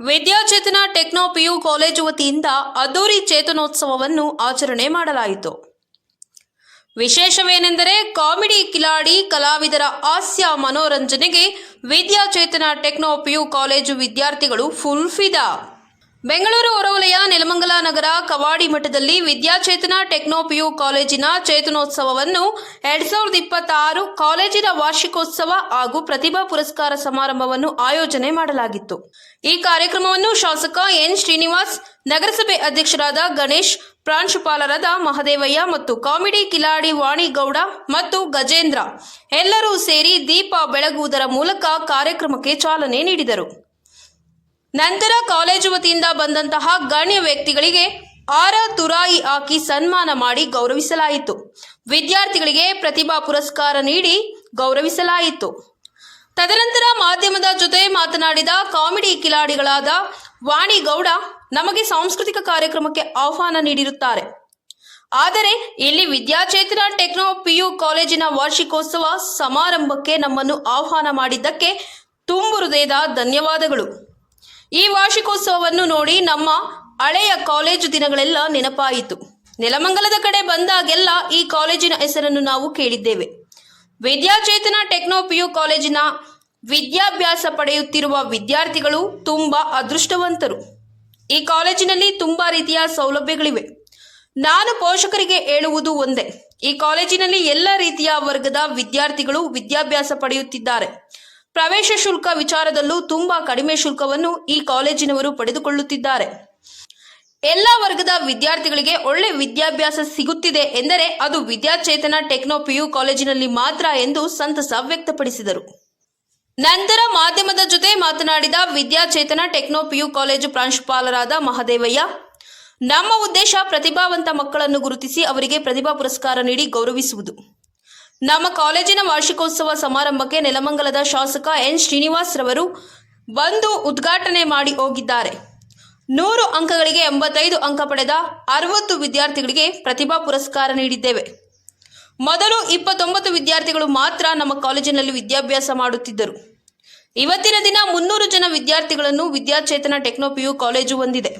ವಿದ್ಯಾಚೇತನ techno PU college ವತಿಯಿಂದ ಅದ್ದೂರಿ ಚೇತನೋತ್ಸವವನ್ನು ಆಚರಣೆ ಮಾಡಲಾಯಿತು. ವಿಶೇಷವೇನೆಂದರೆ ಕಾಮಿಡಿ ಕಿಲಾಡಿ ಕಲಾವಿದರ ಹಾಸ್ಯ ಮನೋರಂಜನೆಗೆ ವಿದ್ಯಾಚೇತನ ಟೆಕ್ನೋ ಪಿಯು ಕಾಲೇಜು ವಿದ್ಯಾರ್ಥಿಗಳು ಫುಲ್ ಫಿದಾ. ಬೆಂಗಳೂರು ಹೊರವಲಯ, ನೆಲಮಂಗಲ ನಗರ, ಕವಾಡಿ ಮಠದಲ್ಲಿ ವಿದ್ಯಾಚೇತನ ಟೆಕ್ನೋಪಿಯು ಕಾಲೇಜಿನ ಚೇತನೋತ್ಸವವನ್ನು ಎರಡ್ ಸಾವಿರದ ಇಪ್ಪತ್ತಾರು ಕಾಲೇಜಿನ ವಾರ್ಷಿಕೋತ್ಸವ ಹಾಗೂ ಪ್ರತಿಭಾ ಪುರಸ್ಕಾರ ಸಮಾರಂಭವನ್ನು ಆಯೋಜನೆ ಮಾಡಲಾಗಿತ್ತು. ಈ ಕಾರ್ಯಕ್ರಮವನ್ನು ಶಾಸಕ ಎನ್. ಶ್ರೀನಿವಾಸ್, ನಗರಸಭೆ ಅಧ್ಯಕ್ಷರಾದ ಗಣೇಶ್, ಪ್ರಾಂಶುಪಾಲರಾದ ಮಹದೇವಯ್ಯ ಮತ್ತು ಕಾಮಿಡಿ ಕಿಲಾಡಿ ವಾಣಿಗೌಡ ಮತ್ತು ಗಜೇಂದ್ರ ಎಲ್ಲರೂ ಸೇರಿ ದೀಪ ಬೆಳಗುವುದರ ಮೂಲಕ ಕಾರ್ಯಕ್ರಮಕ್ಕೆ ಚಾಲನೆ ನೀಡಿದರು. ನಂತರ ಕಾಲೇಜು ವತಿಯಿಂದ ಬಂದಂತಹ ಗಣ್ಯ ವ್ಯಕ್ತಿಗಳಿಗೆ ಆರ ತುರಾಯಿ ಹಾಕಿ ಸನ್ಮಾನ ಮಾಡಿ ಗೌರವಿಸಲಾಯಿತು. ವಿದ್ಯಾರ್ಥಿಗಳಿಗೆ ಪ್ರತಿಭಾ ಪುರಸ್ಕಾರ ನೀಡಿ ಗೌರವಿಸಲಾಯಿತು. ತದನಂತರ ಮಾಧ್ಯಮದ ಜೊತೆ ಮಾತನಾಡಿದ ಕಾಮಿಡಿ ಕಿಲಾಡಿಗಳಾದ ವಾಣಿಗೌಡ ನಮಗೆ ಸಾಂಸ್ಕೃತಿಕ ಕಾರ್ಯಕ್ರಮಕ್ಕೆ ಆಹ್ವಾನ ನೀಡಿರುತ್ತಾರೆ. ಆದರೆ ಇಲ್ಲಿ ವಿದ್ಯಾಚೇತನ ಟೆಕ್ನೋ ಪಿಯು ಕಾಲೇಜಿನ ವಾರ್ಷಿಕೋತ್ಸವ ಸಮಾರಂಭಕ್ಕೆ ನಮ್ಮನ್ನು ಆಹ್ವಾನ ಮಾಡಿದ್ದಕ್ಕೆ ತುಂಬು ಹೃದಯದ ಧನ್ಯವಾದಗಳು. ಈ ವಾರ್ಷಿಕೋತ್ಸವವನ್ನು ನೋಡಿ ನಮ್ಮ ಹಳೆಯ ಕಾಲೇಜು ದಿನಗಳೆಲ್ಲ ನೆನಪಾಯಿತು. ನೆಲಮಂಗಲದ ಕಡೆ ಬಂದಾಗೆಲ್ಲ ಈ ಕಾಲೇಜಿನ ಹೆಸರನ್ನು ನಾವು ಕೇಳಿದ್ದೇವೆ. ವಿದ್ಯಾಚೇತನ ಟೆಕ್ನೋ ಪಿಯು ಕಾಲೇಜಿನ ವಿದ್ಯಾಭ್ಯಾಸ ಪಡೆಯುತ್ತಿರುವ ವಿದ್ಯಾರ್ಥಿಗಳು ತುಂಬಾ ಅದೃಷ್ಟವಂತರು. ಈ ಕಾಲೇಜಿನಲ್ಲಿ ತುಂಬಾ ರೀತಿಯ ಸೌಲಭ್ಯಗಳಿವೆ. ನಾನು ಪೋಷಕರಿಗೆ ಹೇಳುವುದು ಒಂದೇ. ಈ ಕಾಲೇಜಿನಲ್ಲಿ ಎಲ್ಲ ರೀತಿಯ ವರ್ಗದ ವಿದ್ಯಾರ್ಥಿಗಳು ವಿದ್ಯಾಭ್ಯಾಸ ಪಡೆಯುತ್ತಿದ್ದಾರೆ. ಪ್ರವೇಶ ಶುಲ್ಕ ವಿಚಾರದಲ್ಲೂ ತುಂಬಾ ಕಡಿಮೆ ಶುಲ್ಕವನ್ನು ಈ ಕಾಲೇಜಿನವರು ಪಡೆದುಕೊಳ್ಳುತ್ತಿದ್ದಾರೆ. ಎಲ್ಲ ವರ್ಗದ ವಿದ್ಯಾರ್ಥಿಗಳಿಗೆ ಒಳ್ಳೆ ವಿದ್ಯಾಭ್ಯಾಸ ಸಿಗುತ್ತಿದೆ ಎಂದರೆ ಅದು ವಿದ್ಯಾಚೇತನ ಟೆಕ್ನೋ ಪಿಯು ಕಾಲೇಜಿನಲ್ಲಿ ಮಾತ್ರ ಎಂದು ಸಂತಸ ವ್ಯಕ್ತಪಡಿಸಿದರು. ನಂತರ ಮಾಧ್ಯಮದ ಜೊತೆ ಮಾತನಾಡಿದ ವಿದ್ಯಾಚೇತನ ಟೆಕ್ನೋ ಪಿಯು ಕಾಲೇಜು ಪ್ರಾಂಶುಪಾಲರಾದ ಮಹದೇವಯ್ಯ, ನಮ್ಮ ಉದ್ದೇಶ ಪ್ರತಿಭಾವಂತ ಮಕ್ಕಳನ್ನು ಗುರುತಿಸಿ ಅವರಿಗೆ ಪ್ರತಿಭಾ ಪುರಸ್ಕಾರ ನೀಡಿ ಗೌರವಿಸುವುದು. ನಮ್ಮ ಕಾಲೇಜಿನ ವಾರ್ಷಿಕೋತ್ಸವ ಸಮಾರಂಭಕ್ಕೆ ನೆಲಮಂಗಲದ ಶಾಸಕ ಎನ್ ಶ್ರೀನಿವಾಸ್ ರವರು ಬಂದು ಉದ್ಘಾಟನೆ ಮಾಡಿ ಹೋಗಿದ್ದಾರೆ. ನೂರು ಅಂಕಗಳಿಗೆ ಎಂಬತ್ತೈದು ಅಂಕ ಪಡೆದ ಅರವತ್ತು ವಿದ್ಯಾರ್ಥಿಗಳಿಗೆ ಪ್ರತಿಭಾ ಪುರಸ್ಕಾರ ನೀಡಿದ್ದೇವೆ. ಮೊದಲು ಇಪ್ಪತ್ತೊಂಬತ್ತು ವಿದ್ಯಾರ್ಥಿಗಳು ಮಾತ್ರ ನಮ್ಮ ಕಾಲೇಜಿನಲ್ಲಿ ವಿದ್ಯಾಭ್ಯಾಸ ಮಾಡುತ್ತಿದ್ದರು. ಇವತ್ತಿನ ದಿನ ಮುನ್ನೂರು ಜನ ವಿದ್ಯಾರ್ಥಿಗಳನ್ನು ವಿದ್ಯಾಚೇತನ ಟೆಕ್ನೋಪಿಯು ಕಾಲೇಜು ಹೊಂದಿದೆ.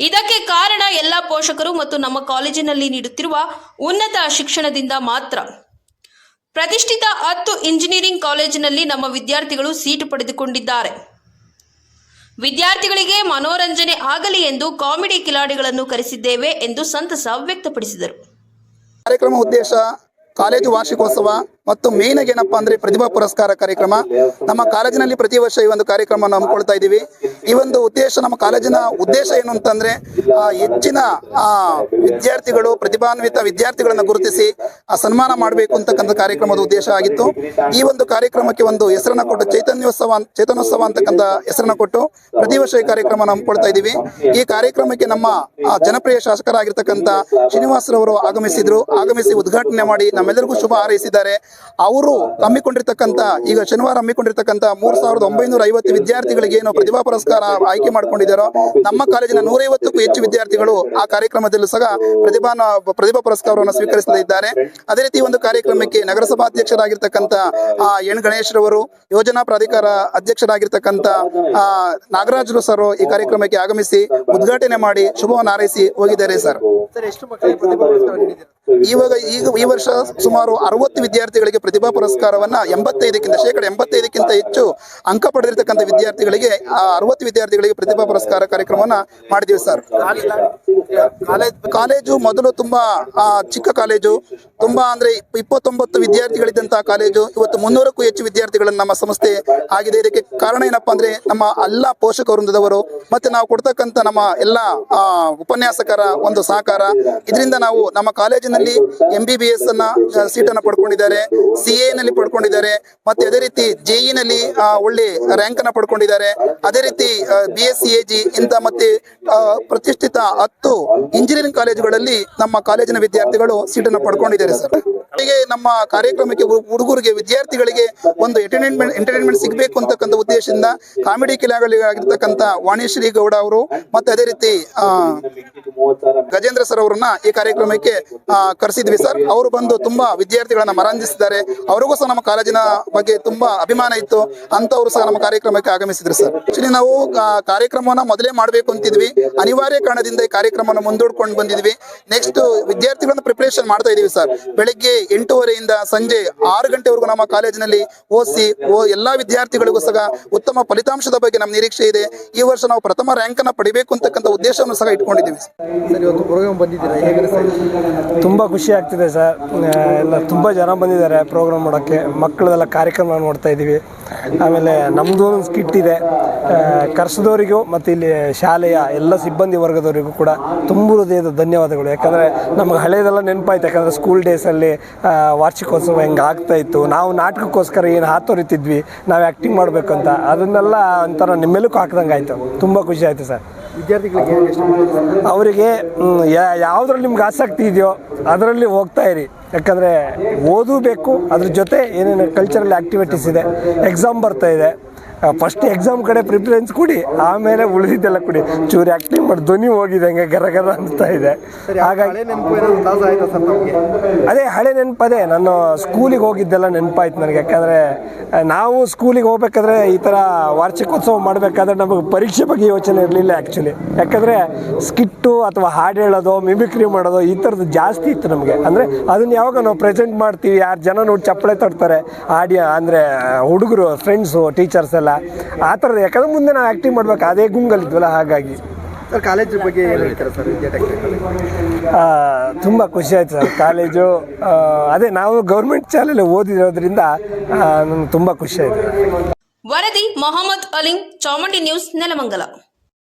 ಇದಕ್ಕೆ ಕಾರಣ ಎಲ್ಲ ಪೋಷಕರು ಮತ್ತು ನಮ್ಮ ಕಾಲೇಜಿನಲ್ಲಿ ನೀಡುತ್ತಿರುವ ಉನ್ನತ ಶಿಕ್ಷಣದಿಂದ ಮಾತ್ರ. ಪ್ರತಿಷ್ಠಿತ ಹತ್ತು ಇಂಜಿನಿಯರಿಂಗ್ ಕಾಲೇಜಿನಲ್ಲಿ ನಮ್ಮ ವಿದ್ಯಾರ್ಥಿಗಳು ಸೀಟು ಪಡೆದುಕೊಂಡಿದ್ದಾರೆ. ವಿದ್ಯಾರ್ಥಿಗಳಿಗೆ ಮನೋರಂಜನೆ ಆಗಲಿ ಎಂದು ಕಾಮಿಡಿ ಕಿಲಾಡಿಗಳನ್ನು ಕರೆಸಿದ್ದೇವೆ ಎಂದು ಸಂತಸ ವ್ಯಕ್ತಪಡಿಸಿದರು. ಕಾರ್ಯಕ್ರಮ ಉದ್ದೇಶ ಕಾಲೇಜು ವಾರ್ಷಿಕೋತ್ಸವ ಮತ್ತು ಮೇನ್ ಆಗಿ ಏನಪ್ಪಾ ಅಂದ್ರೆ ಪ್ರತಿಭಾ ಪುರಸ್ಕಾರ ಕಾರ್ಯಕ್ರಮ. ನಮ್ಮ ಕಾಲೇಜಿನಲ್ಲಿ ಪ್ರತಿ ವರ್ಷ ಈ ಒಂದು ಕಾರ್ಯಕ್ರಮವನ್ನು ಹಮ್ಮಿಕೊಳ್ತಾ ಇದ್ದೀವಿ. ಈ ಒಂದು ಉದ್ದೇಶ ನಮ್ಮ ಕಾಲೇಜಿನ ಉದ್ದೇಶ ಏನು ಅಂತಂದ್ರೆ ಹೆಚ್ಚಿನ ವಿದ್ಯಾರ್ಥಿಗಳು ಪ್ರತಿಭಾನ್ವಿತ ವಿದ್ಯಾರ್ಥಿಗಳನ್ನು ಗುರುತಿಸಿ ಆ, ಸನ್ಮಾನ ಮಾಡಬೇಕು ಅಂತಕ್ಕಂಥ ಕಾರ್ಯಕ್ರಮದ ಉದ್ದೇಶ ಆಗಿತ್ತು. ಈ ಒಂದು ಕಾರ್ಯಕ್ರಮಕ್ಕೆ ಒಂದು ಹೆಸರನ್ನ ಕೊಟ್ಟು ಚೈತನ್ಯೋತ್ಸವ ಚೇತನೋತ್ಸವ ಅಂತಕ್ಕಂಥ ಹೆಸರನ್ನ ಕೊಟ್ಟು ಪ್ರತಿ ವರ್ಷ ಈ ಕಾರ್ಯಕ್ರಮವನ್ನು ಹಮ್ಮಿಕೊಳ್ತಾ ಇದ್ದೀವಿ. ಈ ಕಾರ್ಯಕ್ರಮಕ್ಕೆ ನಮ್ಮ ಜನಪ್ರಿಯ ಶಾಸಕರಾಗಿರ್ತಕ್ಕಂಥ ಶ್ರೀನಿವಾಸರವರು ಆಗಮಿಸಿದ್ರು. ಆಗಮಿಸಿ ಉದ್ಘಾಟನೆ ಮಾಡಿ ನಮ್ಮೆಲ್ಲರಿಗೂ ಶುಭ ಹಾರೈಸಿದ್ದಾರೆ. ಅವರು ಹಮ್ಮಿಕೊಂಡಿರ್ತಕ್ಕಂಥ ಈಗ ಶನಿವಾರ ಹಮ್ಮಿಕೊಂಡಿರ್ತಕ್ಕಂಥ ಮೂರ್ ಸಾವಿರದ ಒಂಬೈನೂರ ಐವತ್ತು ವಿದ್ಯಾರ್ಥಿಗಳಿಗೆ ಏನು ಪ್ರತಿಭಾ ಪುರಸ್ಕಾರ ಆಯ್ಕೆ ಮಾಡ್ಕೊಂಡಿದ್ದಾರೋ ನಮ್ಮ ಕಾಲೇಜಿನ ನೂರೈವತ್ತಕ್ಕೂ ಹೆಚ್ಚು ವಿದ್ಯಾರ್ಥಿಗಳು ಆ ಕಾರ್ಯಕ್ರಮದಲ್ಲೂ ಸಹ ಪ್ರತಿಭಾ ಪ್ರತಿಭಾ ಪುರಸ್ಕಾರವನ್ನು ಸ್ವೀಕರಿಸಲಿದ್ದಾರೆ. ಅದೇ ರೀತಿ ಒಂದು ಕಾರ್ಯಕ್ರಮಕ್ಕೆ ನಗರಸಭಾಧ್ಯಕ್ಷರಾಗಿರ್ತಕ್ಕಂಥ ಆ, ಎನ್. ಗಣೇಶ್ರವರು ಯೋಜನಾ ಪ್ರಾಧಿಕಾರ ಅಧ್ಯಕ್ಷರಾಗಿರ್ತಕ್ಕಂಥ ಆ, ನಾಗರಾಜರು ಸರ್ ಈ ಕಾರ್ಯಕ್ರಮಕ್ಕೆ ಆಗಮಿಸಿ ಉದ್ಘಾಟನೆ ಮಾಡಿ ಶುಭವನ್ನು ಹಾರೈಸಿ ಹೋಗಿದ್ದಾರೆ ಸರ್. ಎಷ್ಟು ಮಕ್ಕಳಿಗೆ ಪ್ರತಿಭಾ ಪುರಸ್ಕಾರ ಇವಾಗ ಈಗ ಈ ವರ್ಷ ಸುಮಾರು ಅರವತ್ತು ವಿದ್ಯಾರ್ಥಿಗಳಿಗೆ ಪ್ರತಿಭಾ ಪುರಸ್ಕಾರವನ್ನ ಎಂಬತ್ತೈದಕ್ಕಿಂತ ಶೇಕಡ ಎಂಬತ್ತೈದಕ್ಕಿಂತ ಹೆಚ್ಚು ಅಂಕ ಪಡೆದಿರ್ತಕ್ಕಂಥ ವಿದ್ಯಾರ್ಥಿಗಳಿಗೆ, ಆ ಅರವತ್ತು ವಿದ್ಯಾರ್ಥಿಗಳಿಗೆ ಪ್ರತಿಭಾ ಪುರಸ್ಕಾರ ಕಾರ್ಯಕ್ರಮವನ್ನ ಮಾಡಿದೀವಿ ಸರ್. ಕಾಲೇಜ್ ಮೊದಲು ತುಂಬಾ ಚಿಕ್ಕ ಕಾಲೇಜು. ತುಂಬಾ ಅಂದ್ರೆ ಇಪ್ಪತ್ತೊಂಬತ್ತು ವಿದ್ಯಾರ್ಥಿಗಳಿದ್ದಂತಹ ಕಾಲೇಜು. ಇವತ್ತು ಮುನ್ನೂರಕ್ಕೂ ಹೆಚ್ಚು ವಿದ್ಯಾರ್ಥಿಗಳನ್ನು ನಮ್ಮ ಸಂಸ್ಥೆ ಆಗಿದೆ. ಇದಕ್ಕೆ ಕಾರಣ ಏನಪ್ಪಾ ಅಂದ್ರೆ ನಮ್ಮ ಎಲ್ಲ ಪೋಷಕ ವೃಂದದವರು ಮತ್ತೆ ನಾವು ಕೊಡ್ತಕ್ಕಂತ ನಮ್ಮ ಎಲ್ಲ ಉಪನ್ಯಾಸಕರ ಒಂದು ಸಹಕಾರ. ಇದರಿಂದ ನಾವು ನಮ್ಮ ಕಾಲೇಜಿನಲ್ಲಿ ಎಂ ಬಿ ಬಿ ಎಸ್ ಅನ್ನ ಸೀಟನ್ನು ಪಡ್ಕೊಂಡಿದ್ದಾರೆ. ಸಿ ನಲ್ಲಿ ಪಡ್ಕೊಂಡಿದ್ದಾರೆ. ಮತ್ತೆ ಅದೇ ರೀತಿ ಜೆಇ ನಲ್ಲಿ ಆ, ಒಳ್ಳೆ ರ್ಯಾಂಕ್ ಅನ್ನ ಪಡ್ಕೊಂಡಿದ್ದಾರೆ. ಅದೇ ರೀತಿ B S C A G ಇಂತ ಮತ್ತೆ ಪ್ರತಿಷ್ಠಿತ ಹತ್ತು ಇಂಜಿನಿಯರಿಂಗ್ ಕಾಲೇಜುಗಳಲ್ಲಿ ನಮ್ಮ ಕಾಲೇಜಿನ ವಿದ್ಯಾರ್ಥಿಗಳು ಸೀಟನ್ನು ಪಡ್ಕೊಂಡಿದ್ದಾರೆ ಸರ್. ನಮ್ಮ ಕಾರ್ಯಕ್ರಮಕ್ಕೆ ಹುಡುಗರಿಗೆ, ವಿದ್ಯಾರ್ಥಿಗಳಿಗೆ ಒಂದು ಎಂಟರ್ಟೈನ್ಮೆಂಟ್ ಎಂಟರ್ಟೈನ್ಮೆಂಟ್ ಸಿಗಬೇಕು ಅಂತಕ್ಕಂಥ ಉದ್ದೇಶದಿಂದ ಕಾಮಿಡಿ ಕಿಲಾಗಳಿಗಾಗಿರ್ತಕ್ಕಂಥ ವಾಣಿಶ್ರೀ ಗೌಡ ಅವರು ಮತ್ತೆ ಅದೇ ರೀತಿ ಗಜೇಂದ್ರ ಸರ್ ಅವರನ್ನ ಈ ಕಾರ್ಯಕ್ರಮಕ್ಕೆ ಕರೆಸಿದ್ವಿ ಸರ್. ಅವರು ಬಂದು ತುಂಬಾ ವಿದ್ಯಾರ್ಥಿಗಳನ್ನ ಮರಂಜಿಸಿದ್ದಾರೆ. ಅವರಿಗೂ ಸಹ ನಮ್ಮ ಕಾಲೇಜಿನ ಬಗ್ಗೆ ತುಂಬಾ ಅಭಿಮಾನ ಇತ್ತು. ಅಂತವರು ಸಹ ನಮ್ಮ ಕಾರ್ಯಕ್ರಮಕ್ಕೆ ಆಗಮಿಸಿದ್ರು ಸರ್. ಆಕ್ಚುಲಿ ನಾವು ಕಾರ್ಯಕ್ರಮವನ್ನ ಮೊದಲೇ ಮಾಡಬೇಕು ಅಂತಿದ್ವಿ. ಅನಿವಾರ್ಯ ಕಾರಣದಿಂದ ಈ ಕಾರ್ಯಕ್ರಮವನ್ನು ಮುಂದೂಡ್ಕೊಂಡು ಬಂದಿದ್ವಿ. ನೆಕ್ಸ್ಟ್ ವಿದ್ಯಾರ್ಥಿಗಳನ್ನ ಪ್ರಿಪರೇಷನ್ ಮಾಡ್ತಾ ಇದೀವಿ ಸರ್. ಬೆಳಿಗ್ಗೆ ಎಂಟೂವರೆಯಿಂದ ಸಂಜೆ ಆರು ಗಂಟೆವರೆಗೂ ನಮ್ಮ ಕಾಲೇಜಿನಲ್ಲಿ ಓದಿಸಿ ಓ ಎಲ್ಲಾ ವಿದ್ಯಾರ್ಥಿಗಳಿಗೂ ಸಹ ಉತ್ತಮ ಫಲಿತಾಂಶದ ಬಗ್ಗೆ ನಮ್ಮ ನಿರೀಕ್ಷೆ ಇದೆ. ಈ ವರ್ಷ ನಾವು ಪ್ರಥಮ ರ್ಯಾಂಕ್ ಅನ್ನ ಪಡಿಬೇಕು ಅಂತಕ್ಕಂಥ ಉದ್ದೇಶವನ್ನು ಸಹ ಇಟ್ಕೊಂಡಿದ್ದೀವಿ. ತುಂಬ ಖುಷಿ ಆಗ್ತಿದೆ ಸರ್. ಎಲ್ಲ ತುಂಬಾ ಜನ ಬಂದಿದ್ದಾರೆ ಪ್ರೋಗ್ರಾಮ್ ಮಾಡೋಕ್ಕೆ ಮಕ್ಕಳದೆಲ್ಲ ಕಾರ್ಯಕ್ರಮ ನೋಡ್ತಾ ಇದ್ದೀವಿ. ಆಮೇಲೆ ನಮ್ಮದು ಒಂದು ಸ್ಕಿಟ್ ಇದೆ. ಕರ್ಸದವರಿಗೂ ಮತ್ತು ಇಲ್ಲಿ ಶಾಲೆಯ ಎಲ್ಲ ಸಿಬ್ಬಂದಿ ವರ್ಗದವರಿಗೂ ಕೂಡ ತುಂಬ ಹೃದಯದ ಧನ್ಯವಾದಗಳು. ಯಾಕಂದರೆ ನಮಗೆ ಹಳೆಯದೆಲ್ಲ ನೆನಪಾಯ್ತು. ಯಾಕಂದರೆ ಸ್ಕೂಲ್ ಡೇಸಲ್ಲಿ ವಾರ್ಷಿಕೋತ್ಸವ ಹೆಂಗೆ ಆಗ್ತಾಯಿತ್ತು ನಾವು ನಾಟಕಕ್ಕೋಸ್ಕರ ಏನು ಹಾತೊರಿತಿದ್ವಿ ನಾವು ಆ್ಯಕ್ಟಿಂಗ್ ಮಾಡಬೇಕು ಅಂತ ಅದನ್ನೆಲ್ಲ ಒಂಥರ ನಿಮ್ಮೆಲ್ಲಕ್ಕೂ ಹಾಕ್ದಂಗೆ ಆಯಿತು. ತುಂಬ ಖುಷಿ ಆಯಿತು ಸರ್. ವಿದ್ಯಾರ್ಥಿಗಳಿಗೆ ಅವರಿಗೆ ಯಾವುದ್ರಲ್ಲಿ ನಿಮ್ಗೆ ಆಸಕ್ತಿ ಇದೆಯೋ ಅದರಲ್ಲಿ ಹೋಗ್ತಾ ಇರಿ. ಯಾಕಂದರೆ ಓದಬೇಕು ಅದ್ರ ಜೊತೆ ಏನೇನು ಕಲ್ಚರಲ್ ಆ್ಯಕ್ಟಿವಿಟೀಸ್ ಇದೆ ಎಕ್ಸಾಮ್ ಬರ್ತಾ ಇದೆ. ಫಸ್ಟ್ ಎಕ್ಸಾಮ್ ಕಡೆ ಪ್ರಿಫರೆನ್ಸ್ ಕೊಡಿ ಆಮೇಲೆ ಉಳಿದಿದ್ದೆಲ್ಲ ಕೊಡಿ. ಚೂರು ಆ್ಯಕ್ಟಿಂಗ್ ಮಾಡಿ ಧ್ವನಿ ಹೋಗಿದೆ ಹಂಗೆ ಗರ ಗರ ಅನಿಸ್ತಾ ಇದೆ. ಹಾಗಾಗಿ ಅದೇ ಹಳೆ ನೆನಪದೇ ನಾನು ಸ್ಕೂಲಿಗೆ ಹೋಗಿದ್ದೆಲ್ಲ ನೆನಪಾಯ್ತು ನನಗೆ. ಯಾಕಂದರೆ ನಾವು ಸ್ಕೂಲಿಗೆ ಹೋಗ್ಬೇಕಾದ್ರೆ ಈ ಥರ ವಾರ್ಷಿಕೋತ್ಸವ ಮಾಡಬೇಕಾದ್ರೆ ನಮಗೆ ಪರೀಕ್ಷೆ ಬಗ್ಗೆ ಯೋಚನೆ ಇರಲಿಲ್ಲ ಆ್ಯಕ್ಚುಲಿ ಯಾಕಂದರೆ ಸ್ಕಿಟ್ಟು ಅಥವಾ ಹಾಡು ಹೇಳೋದು ಮಿಮಿಕ್ರಿ ಮಾಡೋದು ಈ ಥರದ್ದು ಜಾಸ್ತಿ ಇತ್ತು ನಮಗೆ. ಅಂದರೆ ಅದನ್ನು ಯಾವಾಗ ನಾವು ಪ್ರೆಸೆಂಟ್ ಮಾಡ್ತೀವಿ ಯಾರು ಜನ ನೋಡಿ ಚಪ್ಪಳೆ ತಡ್ತಾರೆ ಆಡಿಯ ಅಂದರೆ ಹುಡುಗರು ಫ್ರೆಂಡ್ಸು ಟೀಚರ್ಸ್ ಎಲ್ಲ ಆ ಥರದ್ದು. ಯಾಕಂದ್ರೆ ಮುಂದೆ ನಾವು ಆ್ಯಕ್ಟಿಂಗ್ ಮಾಡ್ಬೇಕು. ಅದೇ ಗುಂಗಲ್ಲಿದ್ವಲ್ಲ ಹಾಗಾಗಿ. ಸರ್ ಕಾಲೇಜ್ ಬಗ್ಗೆ ಏನು ಹೇಳ್ತಾರೆ ಸರ್ ತುಂಬ ಖುಷಿ ಆಯ್ತು ಸರ್. ಕಾಲೇಜು ಅದೇ ನಾವು ಗೌರ್ಮೆಂಟ್ ಶಾಲೆಯಲ್ಲಿ ಓದಿರೋದ್ರಿಂದ ನನಗೆ ತುಂಬ ಖುಷಿ ಆಯಿತು. ವರದಿ ಮೊಹಮ್ಮದ್ ಅಲಿ ಚಾಮುಂಡಿ ನ್ಯೂಸ್ ನೆಲಮಂಗಲ.